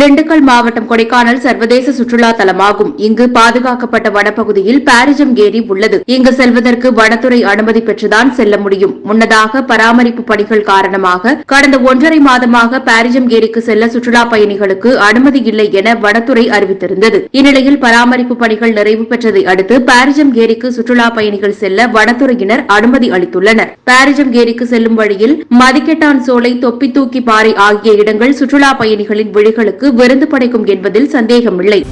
திண்டுக்கல் மாவட்டம் கொடைக்கானல் சர்வதேச சுற்றுலா தலமாகும். இங்கு பாதுகாக்கப்பட்ட வனப்பகுதியில் பாரிஜம் ஏரி உள்ளது. இங்கு செல்வதற்கு வனத்துறை அனுமதி பெற்றுதான் செல்ல முடியும். முன்னதாக பராமரிப்பு பணிகள் காரணமாக கடந்த ஒன்றரை மாதமாக பாரிஜம் ஏரிக்கு செல்ல சுற்றுலா பயணிகளுக்கு அனுமதி இல்லை என வனத்துறை அறிவித்திருந்தது. இந்நிலையில் பராமரிப்பு பணிகள் நிறைவு பெற்றதை அடுத்து பாரிஜம் ஏரிக்கு சுற்றுலா பயணிகள் செல்ல வனத்துறையினர் அனுமதி அளித்துள்ளனர். பாரிஜம் ஏரிக்கு செல்லும் வழியில் மதிக்கெட்டான் சோலை தொப்பி தூக்கி பாறை ஆகிய இடங்கள் சுற்றுலா பயணிகளின் விழிகளுக்கு விருந்து படைக்கும் என்பதில் சந்தேகமில்லை.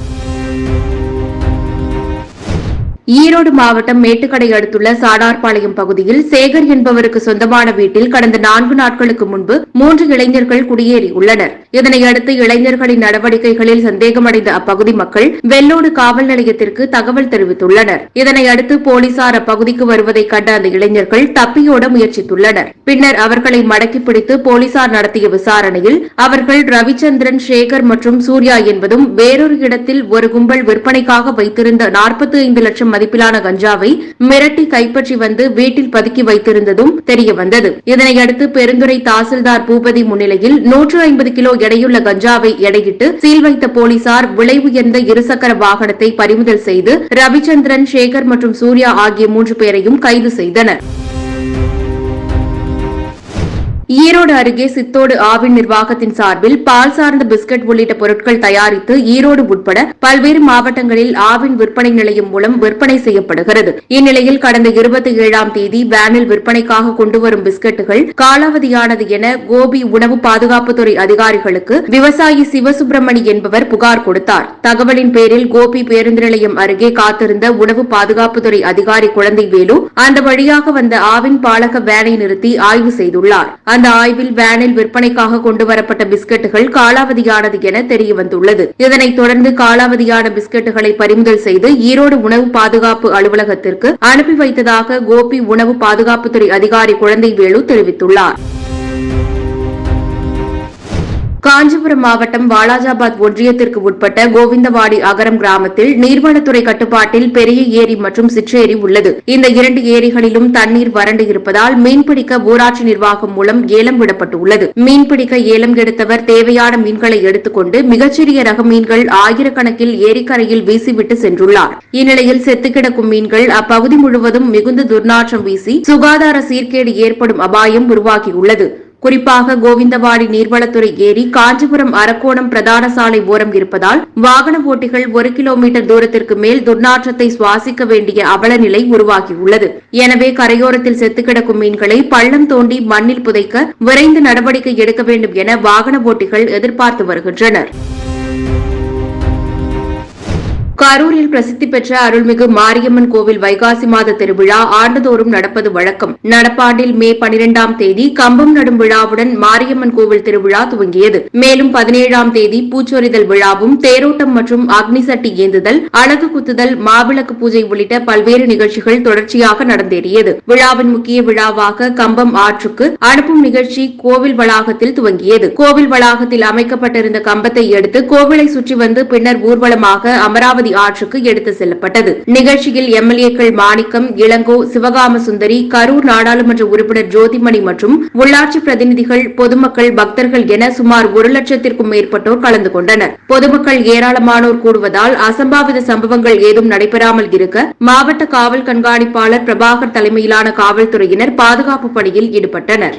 ஈரோடு மாவட்டம் மேட்டுக்கடை அடுத்துள்ள சாடார்பாளையம் பகுதியில் சேகர் என்பவருக்கு சொந்தமான வீட்டில் கடந்த நான்கு நாட்களுக்கு முன்பு மூன்று இளைஞர்கள் குடியேறியுள்ளனர் இதனையடுத்து இளைஞர்களின் நடவடிக்கைகளில் சந்தேகமடைந்த அப்பகுதி மக்கள் வெள்ளோடு காவல் நிலையத்திற்கு தகவல் தெரிவித்துள்ளனர். இதனையடுத்து போலீசார் அப்பகுதிக்கு வருவதை கண்ட அந்த இளைஞர்கள் தப்பியோட முயற்சித்துள்ளனர். பின்னர் அவர்களை மடக்கி பிடித்து போலீசார் நடத்திய விசாரணையில் அவர்கள் ரவிச்சந்திரன் சேகர் மற்றும் சூர்யா என்பதும் வேறொரு இடத்தில் ஒரு கும்பல் விற்பனைக்காக வைத்திருந்த நாற்பத்தி ஐந்து லட்சம் மதிப்பிலான கஞ்சாவை மிரட்டி கைப்பற்றி வந்து வீட்டில் பதுக்கி வைத்திருந்ததும் தெரியவந்தது. இதனையடுத்து பெருந்துறை தாசில்தார் பூபதி முன்னிலையில் நூற்று ஐம்பது கிலோ எடையுள்ள கஞ்சாவை எடையிட்டு சீல் வைத்த போலீசார் விலை உயர்ந்த இருசக்கர வாகனத்தை பறிமுதல் செய்து ரவிச்சந்திரன் சேகர் மற்றும் சூர்யா ஆகிய மூன்று பேரையும் கைது செய்தனர். ஈரோடு அருகே சித்தோடு ஆவின் நிர்வாகத்தின் சார்பில் பால் சார்ந்த பிஸ்கட் உள்ளிட்ட பொருட்கள் தயாரித்து ஈரோடு உட்பட பல்வேறு மாவட்டங்களில் ஆவின் விற்பனை நிலையம் மூலம் விற்பனை செய்யப்படுகிறது. இந்நிலையில் கடந்த இருபத்தி ஏழாம் தேதி வேனில் விற்பனைக்காக கொண்டுவரும் பிஸ்கட்டுகள் காலாவதியானது என கோபி உணவு பாதுகாப்புத்துறை அதிகாரிகளுக்கு விவசாயி சிவசுப்பிரமணி என்பவர் புகார் கொடுத்தார். தகவலின் பேரில் கோபி பேருந்து நிலையம் அருகே காத்திருந்த உணவு பாதுகாப்புத்துறை அதிகாரி குழந்தை வேலு அந்த வழியாக வந்த ஆவின் பாலக வேனை நிறுத்தி ஆய்வு செய்துள்ளார். அந்த ஆய்வில் வேனில் விற்பனைக்காக கொண்டுவரப்பட்ட பிஸ்கட்டுகள் காலாவதியானது என தெரியவந்துள்ளது. இதனைத் தொடர்ந்து காலாவதியான பிஸ்கட்டுகளை பறிமுதல் செய்து ஈரோடு உணவு பாதுகாப்பு அலுவலகத்திற்கு அனுப்பி வைத்ததாக கோபி உணவு பாதுகாப்புத்துறை அதிகாரி குழந்தைவேலு தெரிவித்துள்ளார். காஞ்சிபுரம் மாவட்டம் வாலாஜாபாத் ஒன்றியத்திற்கு உட்பட்ட கோவிந்தவாடி அகரம் கிராமத்தில் நீர்வளத்துறை கட்டுப்பாட்டில் பெரிய ஏரி மற்றும் சிற்றேரி உள்ளது. இந்த இரண்டு ஏரிகளிலும் தண்ணீர் வறண்டு இருப்பதால் மீன்பிடிக்க ஊராட்சி நிர்வாகம் மூலம் ஏலம் விடப்பட்டுள்ளது. மீன்பிடிக்க ஏலம் எடுத்தவர் தேவையான மீன்களை எடுத்துக்கொண்டு மிகச்சிறிய ரக மீன்கள் ஆயிரக்கணக்கில் ஏரிக்கரையில் வீசிவிட்டு சென்றுள்ளார். இந்நிலையில் செத்து கிடக்கும் மீன்கள் அப்பகுதி முழுவதும் மிகுந்த துர்நாற்றம் வீசி சுகாதார சீர்கேடு ஏற்படும் அபாயம் உருவாகியுள்ளது. குறிப்பாக கோவிந்தவாடி நீர்வளத்துறை ஏரி காஞ்சிபுரம் அரக்கோணம் பிரதான சாலை ஓரம் இருப்பதால் வாகன ஓட்டிகள் ஒரு கிலோமீட்டர் தூரத்திற்கு மேல் துர்நாற்றத்தை சுவாசிக்க வேண்டிய அவலநிலை உருவாகியுள்ளது. எனவே கரையோரத்தில் செத்து கிடக்கும் மீன்களை பள்ளம் தோண்டி மண்ணில் புதைக்க விரைந்து நடவடிக்கை எடுக்க வேண்டும் என வாகன ஓட்டிகள் எதிர்பார்த்து வருகின்றனர். கரூரில் பிரசித்தி பெற்ற அருள்மிகு மாரியம்மன் கோவில் வைகாசி மாத திருவிழா ஆண்டுதோறும் நடப்பது வழக்கம். நடப்பாண்டில் மே பனிரெண்டாம் தேதி கம்பம் நடும் விழாவுடன் மாரியம்மன் கோவில் திருவிழா துவங்கியது. மேலும் பதினேழாம் தேதி பூச்சொரிதல் விழாவும் தேரோட்டம் மற்றும் அக்னி சட்டி ஏந்துதல் அழகு குத்துதல் மாவிளக்கு பூஜை உள்ளிட்ட பல்வேறு நிகழ்ச்சிகள் தொடர்ச்சியாக நடந்தேறியது. விழாவின் முக்கிய விழாவாக கம்பம் ஆற்றுக்கு அனுப்பும் நிகழ்ச்சி கோவில் வளாகத்தில் துவங்கியது. கோவில் வளாகத்தில் அமைக்கப்பட்டிருந்த கம்பத்தை எடுத்து கோவிலை சுற்றி வந்து பின்னர் ஊர்வலமாக அமராவதி ஆற்றுக்கு எடுத்து செல்லப்பட்டது. நிகழ்ச்சியில் எம்எல்ஏக்கள் மாணிக்கம் இளங்கோ சிவகாம சுந்தரி கரூர் நாடாளுமன்ற உறுப்பினர் ஜோதிமணி மற்றும் உள்ளாட்சி பிரதிநிதிகள் பொதுமக்கள் பக்தர்கள் என சுமார் ஒரு லட்சத்திற்கும் மேற்பட்டோர் கலந்து கொண்டனர். பொதுமக்கள் ஏராளமானோர் கூடுவதால் அசம்பாவித சம்பவங்கள் ஏதும் நடைபெறாமல் இருக்க மாவட்ட காவல் கண்காணிப்பாளர் பிரபாகர் தலைமையிலான காவல்துறையினர் பாதுகாப்பு பணியில் ஈடுபட்டனர்.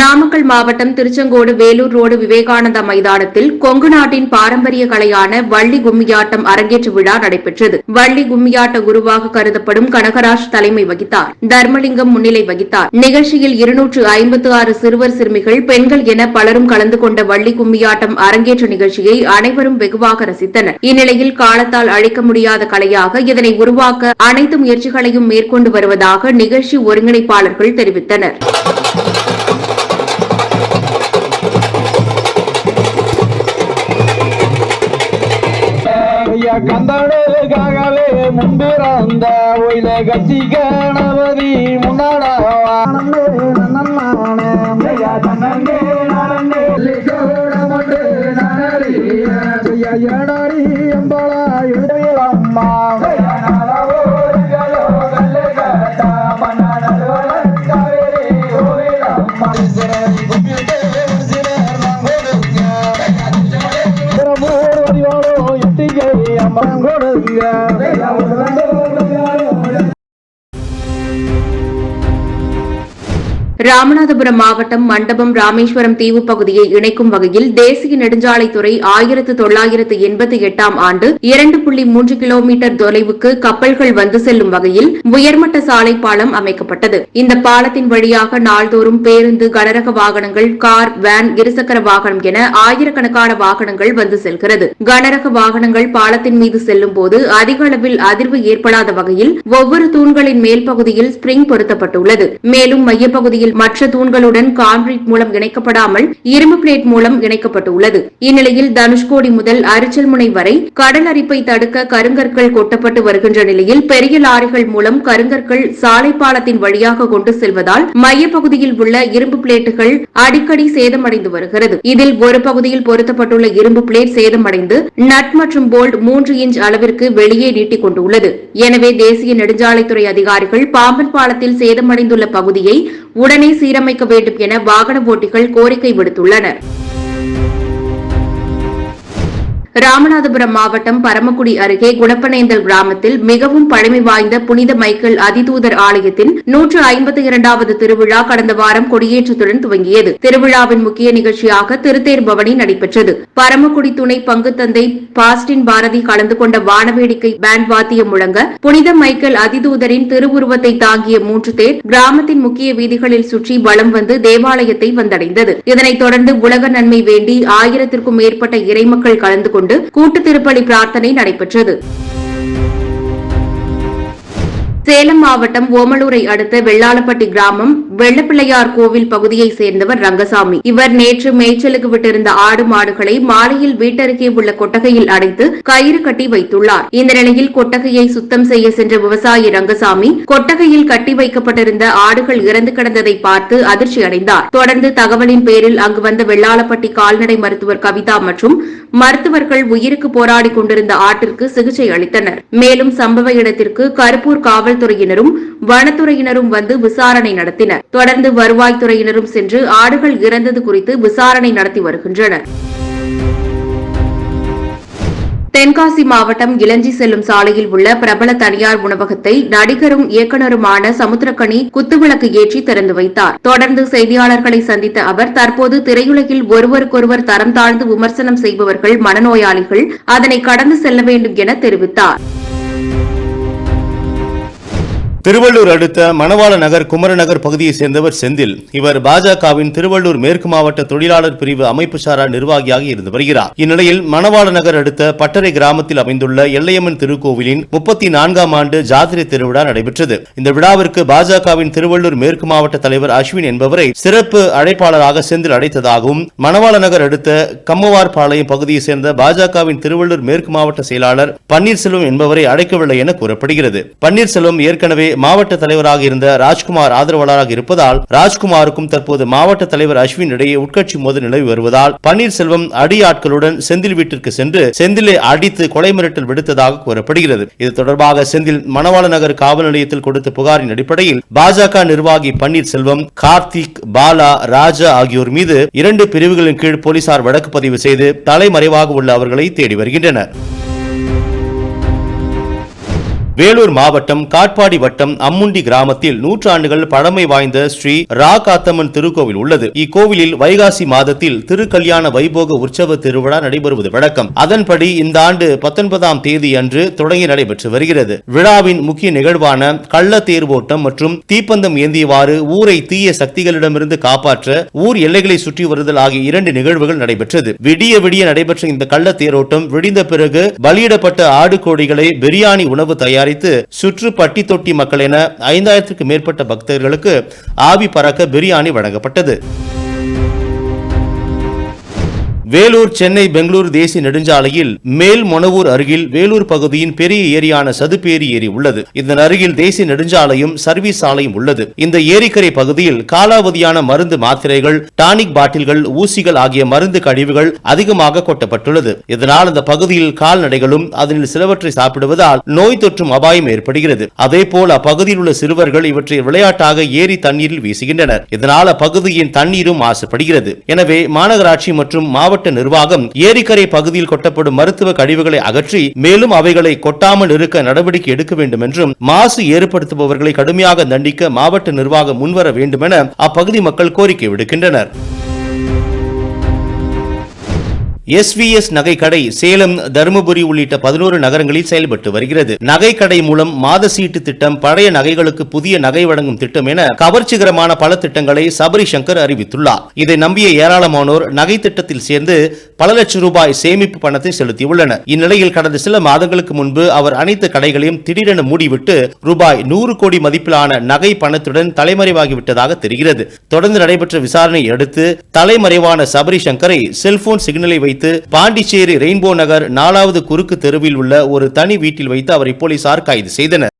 நாமக்கல் மாவட்டம் திருச்செங்கோடு வேலூர் ரோடு விவேகானந்தா மைதானத்தில் கொங்கு நாட்டின் பாரம்பரிய கலையான வள்ளி கும்மியாட்டம் அரங்கேற்று விழா நடைபெற்றது. வள்ளி கும்மியாட்ட குருவாக கருதப்படும் கனகராஜ் தலைமை வகித்தார். தர்மலிங்கம் முன்னிலை வகித்தார். நிகழ்ச்சியில் இருநூற்று ஐம்பத்து ஆறு சிறுவர் சிறுமிகள் பெண்கள் என பலரும் கலந்து கொண்ட வள்ளி கும்மியாட்டம் அரங்கேற்ற நிகழ்ச்சியை அனைவரும் வெகுவாக ரசித்தனர். இந்நிலையில் காலத்தால் அழிக்க முடியாத கலையாக இதனை உருவாக்க அனைத்து முயற்சிகளையும் மேற்கொண்டு வருவதாக நிகழ்ச்சி ஒருங்கிணைப்பாளர்கள் தெரிவித்தனர். கந்தனுக்காகவே முன்பிறந்த ஒயில கட்சி கணபதி முன்னாடே ஏடாரி எம்பளா இடையிலம்மா ராமநாதபுரம் மாவட்டம் மண்டபம் ராமேஸ்வரம் தீவு பகுதியை இணைக்கும் வகையில் தேசிய நெடுஞ்சாலைத்துறை ஆயிரத்து தொள்ளாயிரத்து எண்பத்தி எட்டாம் ஆண்டு இரண்டு புள்ளி மூன்று கிலோமீட்டர் தொலைவுக்கு கப்பல்கள் வந்து செல்லும் வகையில் உயர்மட்ட சாலை பாலம் அமைக்கப்பட்டது. இந்த பாலத்தின் வழியாக நாள்தோறும் பேருந்து கனரக வாகனங்கள் கார் வேன் இருசக்கர வாகனம் என ஆயிரக்கணக்கான வாகனங்கள் வந்து செல்கிறது. கனரக வாகனங்கள் பாலத்தின் மீது செல்லும் போது அதிக அளவில் அதிர்வு ஏற்படாத வகையில் ஒவ்வொரு தூண்களின் மேல் பகுதியில் ஸ்பிரிங் பொருத்தப்பட்டுள்ளது. மேலும் மையப்பகுதியில் மற்ற தூண்களுடன் கான்கிரீட் மூலம் இணைக்கப்படாமல் இரும்பு பிளேட் மூலம் இணைக்கப்பட்டுள்ளது. இந்நிலையில் தனுஷ்கோடி முதல் அரிச்சல்முனை வரை கடல் அரிப்பை தடுக்க கருங்கற்கள் கொட்டப்பட்டு வருகின்ற நிலையில் பெரிய லாரிகள் மூலம் கருங்கற்கள் சாலை பாலத்தின் வழியாக கொண்டு செல்வதால் மையப்பகுதியில் உள்ள இரும்பு பிளேட்டுகள் அடிக்கடி சேதமடைந்து வருகிறது. இதில் ஒரு பகுதியில் பொருத்தப்பட்டுள்ள இரும்பு பிளேட் சேதமடைந்து நட் மற்றும் போல்ட் மூன்று இன்ச் அளவிற்கு வெளியே நீட்டிக் கொண்டுள்ளது. எனவே தேசிய நெடுஞ்சாலைத்துறை அதிகாரிகள் பாம்பன் பாலத்தில் சேதமடைந்துள்ள பகுதியை உடனே சீரமைக்க வேண்டும் என வாகன ஓட்டிகள் கோரிக்கை விடுத்துள்ளனர். ராமநாதபுரம் மாவட்டம் பரமக்குடி அருகே குணப்பனேந்தல் கிராமத்தில் மிகவும் பழமை வாய்ந்த புனித மைக்கேல் அதிதூதர் ஆலயத்தின் நூற்று ஐம்பத்தி இரண்டாவது திருவிழா கடந்த வாரம் கொடியேற்றத்துடன் துவங்கியது. திருவிழாவின் முக்கிய நிகழ்ச்சியாக திருத்தேர் பவனி நடைபெற்றது. பரமக்குடி துணை பங்கு தந்தை பாஸ்டின் பாரதி கலந்து கொண்ட வானவேடிக்கை பேண்ட் வாத்தியம் முழங்க புனித மைக்கேல் அதிதூதரின் திருவுருவத்தை தாங்கிய மூன்று தேர் கிராமத்தின் முக்கிய வீதிகளில் சுற்றி வலம் வந்து தேவாலயத்தை வந்தடைந்தது. இதனைத் தொடர்ந்து உலக நன்மை வேண்டி ஆயிரத்திற்கும் மேற்பட்ட இறைமக்கள் கலந்து கொண்டு கூட்டு திருப்பணி பிரார்த்தனை நடைபெற்றது. சேலம் மாவட்டம் ஓமலூரை அடுத்த வெள்ளாளப்பட்டி கிராமம் வெள்ளப்பிள்ளையார் கோவில் பகுதியைச் சேர்ந்தவர் ரங்கசாமி. இவர் நேற்று மேய்ச்சலுக்கு விட்டிருந்த ஆடு மாடுகளை மாலையில் வீட்டருகே உள்ள கொட்டகையில் அடைத்து கயிறு கட்டி வைத்துள்ளார். இந்த நிலையில் கொட்டகையை சுத்தம் செய்ய சென்ற விவசாயி ரங்கசாமி கொட்டகையில் கட்டி வைக்கப்பட்டிருந்த ஆடுகள் இறந்து கிடந்ததை பார்த்து அதிர்ச்சி அடைந்தார் தொடர்ந்து தகவலின் பேரில் அங்கு வந்த வெள்ளாளப்பட்டி கால்நடை மருத்துவர் கவிதா மற்றும் மருத்துவர்கள் உயிருக்கு போராடிக் கொண்டிருந்த ஆட்டிற்கு சிகிச்சை அளித்தனர். மேலும் சம்பவ இடத்திற்கு கருப்பூர் காவல் காவல்துறையினரும் வனத்துறையினரும் வந்து விசாரணை நடத்தினர். தொடர்ந்து வருவாய்த்துறையினரும் சென்று ஆடுகள் இறந்தது குறித்து விசாரணை நடத்தி வருகின்றனர். தென்காசி மாவட்டம் இளஞ்சி செல்லும் சாலையில் உள்ள பிரபல தனியார் உணவகத்தை நடிகரும் இயக்குநருமான சமுத்திரக்கணி குத்துவிளக்கு ஏற்றி திறந்து வைத்தார். தொடர்ந்து செய்தியாளர்களை சந்தித்த அவர் தற்போது திரையுலகில் ஒருவருக்கொருவர் தரம் தாழ்ந்து விமர்சனம் செய்பவர்கள் மனநோயாளிகள் அதனை கடந்து செல்ல வேண்டும் என தெரிவித்தாா் திருவள்ளூர் அடுத்த மணவாள நகர் குமரநகர் பகுதியைச் சேர்ந்தவர் செந்தில். இவர் பாஜகவின் திருவள்ளூர் மேற்கு மாவட்ட தொழிலாளர் பிரிவு அமைப்பு சாரா நிர்வாகியாக இருந்து வருகிறார். இந்நிலையில் மணவாள நகர் அடுத்த பட்டறை கிராமத்தில் அமைந்துள்ள எல்லையம்மன் திருக்கோவிலின் முப்பத்தி நான்காம் ஆண்டு ஜாத்திரை திருவிழா நடைபெற்றது. இந்த விழாவிற்கு பாஜகவின் திருவள்ளூர் மேற்கு மாவட்ட தலைவர் அஸ்வின் என்பவரை சிறப்பு அழைப்பாளராக செந்தில் அழைத்ததாகவும் மணவாள நகர் அடுத்த கம்மவார்பாளையம் பகுதியைச் சேர்ந்த பாஜகவின் திருவள்ளூர் மேற்கு மாவட்ட செயலாளர் பன்னீர்செல்வம் என்பவரை அழைக்கவில்லை என கூறப்படுகிறது. பன்னீர்செல்வம் ஏற்கனவே மாவட்ட தலைவராக இருந்த ராஜ்குமார் ஆதரவாளராக இருப்பதால் ராஜ்குமாருக்கும் தற்போது மாவட்ட தலைவர் அஸ்வின் இடையே உட்கட்சி மோதல் நிலவி வருவதால் பன்னீர்செல்வம் அடியாட்களுடன் செந்தில் வீட்டிற்கு சென்று செந்திலை அடித்து கொலை மிரட்டல் விடுத்ததாக கூறப்படுகிறது. இது தொடர்பாக செந்தில் மணவாள நகர் காவல் நிலையத்தில் கொடுத்த புகாரின் அடிப்படையில் பாஜக நிர்வாகி பன்னீர்செல்வம் கார்த்திக் பாலா ராஜா ஆகியோர் மீது இரண்டு பிரிவுகளின் கீழ் போலீசார் வழக்கு பதிவு செய்து தலைமறைவாக உள்ள அவர்களை தேடி வருகின்றனர். வேலூர் மாவட்டம் காட்பாடி வட்டம் அம்முண்டி கிராமத்தில் நூற்றாண்டுகள் பழமை வாய்ந்த ஸ்ரீ ரா காத்தம்மன் திருக்கோவில் உள்ளது. இக்கோவிலில் வைகாசி மாதத்தில் திருக்கல்யாண வைபோக உற்சவ திருவிழா நடைபெறுவது வழக்கம். அதன்படி இந்த ஆண்டு பத்தொன்பதாம் தேதி அன்று தொடங்கி நடைபெற்று வருகிறது. விழாவின் முக்கிய நிகழ்வான கள்ள தேர்வோட்டம் மற்றும் தீப்பந்தம் ஏந்தியவாறு ஊரை தீய சக்திகளிடமிருந்து காப்பாற்ற ஊர் எல்லைகளை சுற்றி வருதல் ஆகிய இரண்டு நிகழ்வுகள் நடைபெற்றது. விடிய விடிய நடைபெற்ற இந்த கள்ள தேரோட்டம் விடிந்த பிறகு பலியிடப்பட்ட ஆடு கோழிகளை பிரியாணி உணவு தயார் தயாரித்து சுற்று பட்டி தொட்டி மக்கள் என ஐந்தாயிரத்திற்கு மேற்பட்ட பக்தர்களுக்கு ஆவி பறக்க பிரியாணி வழங்கப்பட்டது. வேலூர் சென்னை பெங்களூரு தேசிய நெடுஞ்சாலையில் மேல் மொனவூர் அருகில் வேலூர் பகுதியின் பெரிய ஏரியான சதுப்பேரி ஏரி உள்ளது. இதன் அருகில் தேசிய நெடுஞ்சாலையும் சர்வீஸ் சாலையும் உள்ளது. இந்த ஏரிக்கரை பகுதியில் காலாவதியான மருந்து மாத்திரைகள் டானிக் பாட்டில்கள் ஊசிகள் ஆகிய மருந்து கழிவுகள் அதிகமாக கொட்டப்பட்டுள்ளது. இதனால் அந்த பகுதியில் கால்நடைகளும் அதனில் சிலவற்றை சாப்பிடுவதால் நோய் தொற்றும் அபாயம் ஏற்படுகிறது. அதே போல் அப்பகுதியில் உள்ள சிறுவர்கள் இவற்றை விளையாட்டாக ஏரி தண்ணீரில் வீசுகின்றனர். இதனால் அப்பகுதியின் தண்ணீரும் மாசுபடுகிறது. எனவே மாநகராட்சி மற்றும் மாவட்ட மாவட்ட நிர்வாகம் ஏரிக்கரை பகுதியில் கொட்டப்படும் மருத்துவ கழிவுகளை அகற்றி மேலும் அவைகளை கொட்டாமல் இருக்க நடவடிக்கை எடுக்க வேண்டும் என்றும் மாசு ஏற்படுத்துபவர்களை கடுமையாக தண்டிக்க மாவட்ட நிர்வாகம் முன்வர வேண்டும் என அப்பகுதி மக்கள் கோரிக்கை விடுக்கின்றனர். எஸ்விஎஸ் நகைக்கடை சேலம் தருமபுரி உள்ளிட்ட பதினோரு நகரங்களில் செயல்பட்டு வருகிறது. நகைக்கடை மூலம் மாத சீட்டு திட்டம் பழைய நகைகளுக்கு புதிய நகை வழங்கும் திட்டம் என கவர்ச்சிகரமான பல திட்டங்களை சபரி சங்கர் அறிவித்துள்ளார். இதை நம்பிய ஏராளமானோர் நகை திட்டத்தில் சேர்ந்து பல லட்சம் ரூபாய் சேமிப்பு பணத்தை செலுத்தியுள்ளனர். இந்நிலையில் கடந்த சில மாதங்களுக்கு முன்பு அவர் அனைத்து கடைகளையும் திடீரென மூடிவிட்டு ரூபாய் நூறு கோடி மதிப்பிலான நகை பணத்துடன் தலைமறைவாகிவிட்டதாக தெரிகிறது. தொடர்ந்து நடைபெற்ற விசாரணையை அடுத்து தலைமறைவான சபரி சங்கரை செல்போன் சிக்னலை வைத்து பாண்டிச்சேரி ரெயின்போ நகர் நாலாவது குறுக்கு தெருவில் உள்ள ஒரு தனி வீட்டில் வைத்து அவரை போலீசார் கைது செய்தனர்.